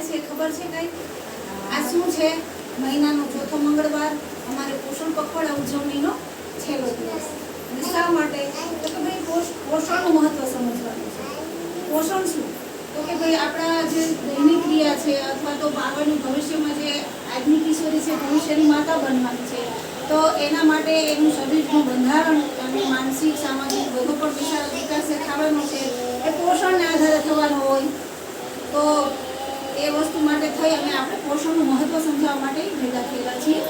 છે ખબર છે કઈ? આ શું છે? મહિનાનો ચોથો મંગળવાર, અમારે પોષણ પખવાડા ઉજવણીનો છેલ્લો દિવસ. અને શા માટે? તો કે ભાઈ પોષણનું મહત્વ સમજવાનું છે. પોષણ શું? તો કે ભાઈ આપણા જે દૈનિક ક્રિયા છે, અથવા તો આગળની ભવિષ્યમાં જે આજની કિશોરી છે, ભવિષ્યની માતા બનવાની છે, તો એના માટે એનું શરીરનું બંધારણ અને માનસિક, સામાજિક બધો પણ વિશાળ વિકાસ થવાનો છે, એ પોષણને આધારે થવાનો હોય. તો એ વસ્તુ માટે થઈ અને આપણે પોષણનું મહત્વ સમજાવવા માટે ભેગા થયેલા છીએ.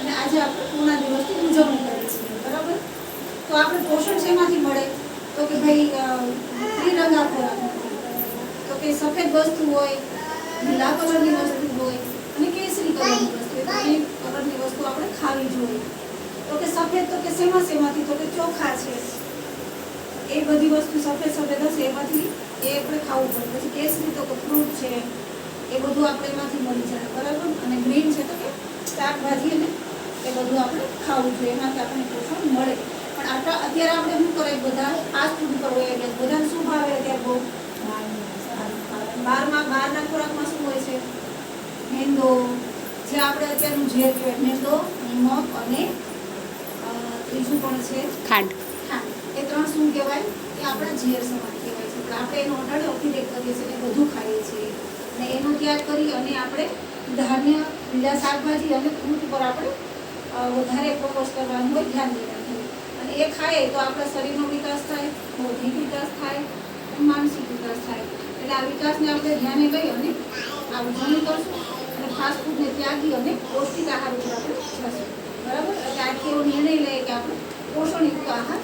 અને આજે આપણે પૂર્ણા દિવસની ઉજવણી કરીએ છીએ. બરાબર? તો આપણે પોષણ શેમાંથી મળે? તો કે ભાઈ ત્રિરંગા ખોરાક તો કે સફેદ વસ્તુ હોય, લીલા કલરની વસ્તુ હોય અને કેસરી કલરની વસ્તુ હોય. કલરની વસ્તુ આપણે ખાવી જોઈએ. તો કે સફેદ તો કે શેમાં શેમાંથી? તો કે ચોખા છે. એ બધી વસ્તુ સફેદ સફેદ હશે. એમાંથી એ આપણે ખાવું પડે. પછી કેસરી તો કે ફ્રૂટ છે. એ બધું આપણે એમાંથી મળી જાય બરાબર? અને ગ્રીન છે તો કે શાકભાજી અને એ બધું આપણે ખાવું જોઈએ એમાંથી આપણને પોષણ મળે. પણ આટલા અત્યારે આપણે શું કરે બધા ફાસ્ટ ફૂડ ઉપર હોય એટલે બધાને શું ભાવે અત્યારે બહુ? બહારમાં બહારના ખોરાકમાં શું હોય છે? મેંદો જે આપણે અત્યારનું ઝેર કહેવાય મેંદો નિમક અને ત્રીજું પણ છે ખાંડ. એ ત્રણ શું કહેવાય? એ આપણા ઝેર સમાન કહેવાય છે. પણ આપણે એનો અઢળ અતિરેક કરીએ છીએ બધું ખાઈએ છીએ. અને એનો ત્યાગ કરી અને આપણે ધાન્ય લીલા શાકભાજી અને ફ્રૂટ ઉપર આપણે વધારે ફોકસ કરવાનું હોય, ધ્યાન દેવાનું અને એ ખાઈએ તો આપણા શરીરનો વિકાસ થાય, બૌદ્ધિક વિકાસ થાય માનસિક વિકાસ થાય. એટલે આ વિકાસને આપણે ધ્યાને લઈ અને આ ઉજવણી કરશું. અને ફાસ્ટ ફૂડને ત્યાગી અને પૌષ્ટિક આહાર ઉપર આપણે જશું. બરાબર? એટલે આખી એવો નિર્ણય લઈએ કે આપણે પોષણયુક્ત આહાર